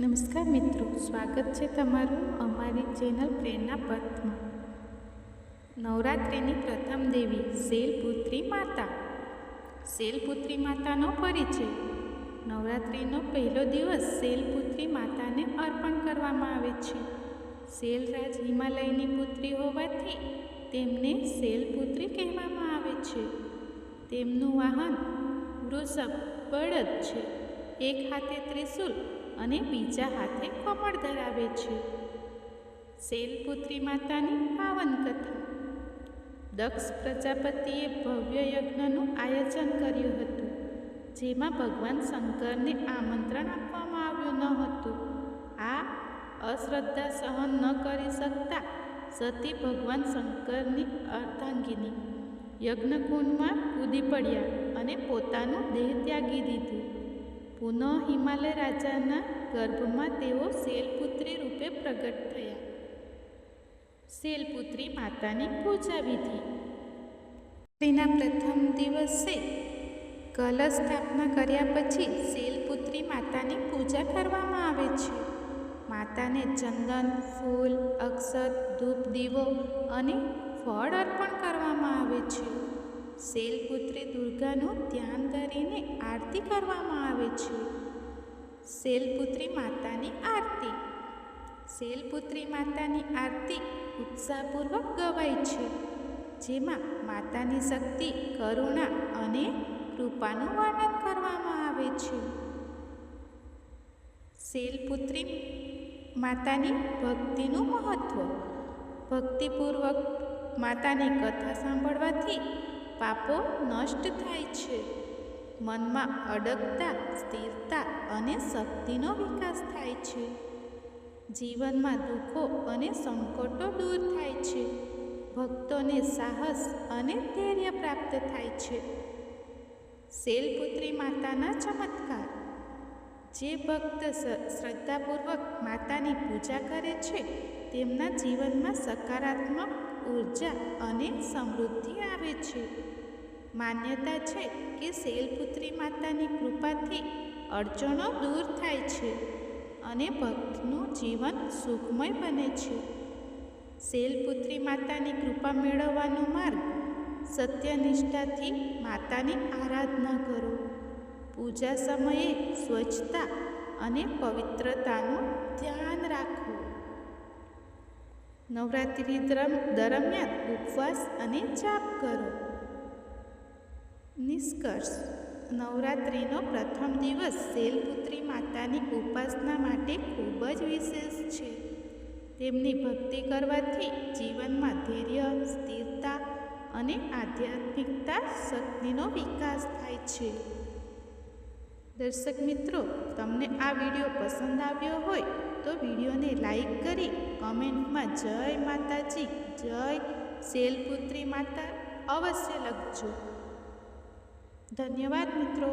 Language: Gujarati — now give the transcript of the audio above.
નમસ્કાર મિત્રો, સ્વાગત છે તમારું અમારી ચેનલ પ્રેરણા પથમાં. નવરાત્રિની પ્રથમ દેવી શૈલપુત્રી માતા. શૈલપુત્રી માતાનો પરિચય. નવરાત્રિનો પહેલો દિવસ શૈલપુત્રી માતાને અર્પણ કરવામાં આવે છે. શૈલરાજ હિમાલયની પુત્રી હોવાથી તેમને શૈલપુત્રી કહેવામાં આવે છે. તેમનું વાહન વૃષભ બળદ છે. એક હાથે ત્રિશુલ અને બીજા હાથે કમળ ધરાવે છે. શૈલપુત્રી માતાની પાવન કથા. દક્ષ પ્રજાપતિએ ભવ્ય યજ્ઞનું આયોજન કર્યું હતું, જેમાં ભગવાન શંકરને આમંત્રણ આપવામાં આવ્યું ન હતું. આ અશ્રદ્ધા સહન ન કરી શકતા સતી ભગવાન શંકરની અર્ધાંગીની યજ્ઞકુંડમાં કૂદી પડ્યા અને પોતાનું દેહ ત્યાગી દીધું. પુનઃ હિમાલય રાજાના ગર્ભમાં તેઓ શૈલપુત્રી રૂપે પ્રગટ થયા. શૈલપુત્રી માતાની પૂજા વિધિ. તેના પ્રથમ દિવસે કલશ સ્થાપના કર્યા પછી શૈલપુત્રી માતાની પૂજા કરવામાં આવે છે. માતાને ચંદન, ફૂલ, અક્ષત, ધૂપ, દીવો અને ફળ અર્પણ કરવામાં આવે છે. શૈલપુત્રી દુર્ગાનું ધ્યાન ધરીને આરતી કરવામાં આવે છે. શૈલપુત્રી માતાની આરતી. શૈલપુત્રી માતાની આરતી ઉત્સાહપૂર્વક ગવાય છે. જેમાં માતાની શક્તિ, કરુણા અને કૃપાનું વર્ણન કરવામાં આવે છે. શૈલપુત્રી માતાની ભક્તિનું મહત્ત્વ ભક્તિપૂર્વક માતાની કથા સાંભળવાથી પાપો નષ્ટ થાય છે. મનમાં અડગતા, સ્થિરતા અને શક્તિનો વિકાસ થાય છે. જીવનમાં દુઃખો અને સંકટો દૂર થાય છે. ભક્તોને સાહસ અને ધૈર્ય પ્રાપ્ત થાય છે. શૈલપુત્રી માતાના ચમત્કાર. જે ભક્ત શ્રદ્ધાપૂર્વક માતાની પૂજા કરે છે, તેમના જીવનમાં સકારાત્મક ઊર્જા અને સમૃદ્ધિ આવે છે. માન્યતા છે કે શૈલપુત્રી માતાની કૃપાથી અડચણો દૂર થાય છે અને ભક્તનું જીવન સુખમય બને છે. શૈલપુત્રી માતાની કૃપા મેળવવાનો માર્ગ સત્યનિષ્ઠાથી માતાની આરાધના કરો. પૂજા સમયે સ્વચ્છતા અને પવિત્રતાનું ધ્યાન રાખો. નવરાત્રિ દરમિયાન ઉપવાસ અને જાપ કરો. નિષ્કર્ષ. નવરાત્રિનો પ્રથમ દિવસ શૈલપુત્રી માતાની ઉપાસના માટે ખૂબ જ વિશેષ છે. તેમની ભક્તિ કરવાથી જીવનમાં ધૈર્ય, સ્થિરતા અને આધ્યાત્મિકતા શક્તિનો વિકાસ થાય છે. દર્શક મિત્રો, તમને આ વીડિયો પસંદ આવ્યો હોય તો વિડીયોને લાઈક કરી કમેન્ટમાં જય માતાજી, જય શૈલપુત્રી માતા અવશ્ય લખજો. ધન્યવાદ મિત્રો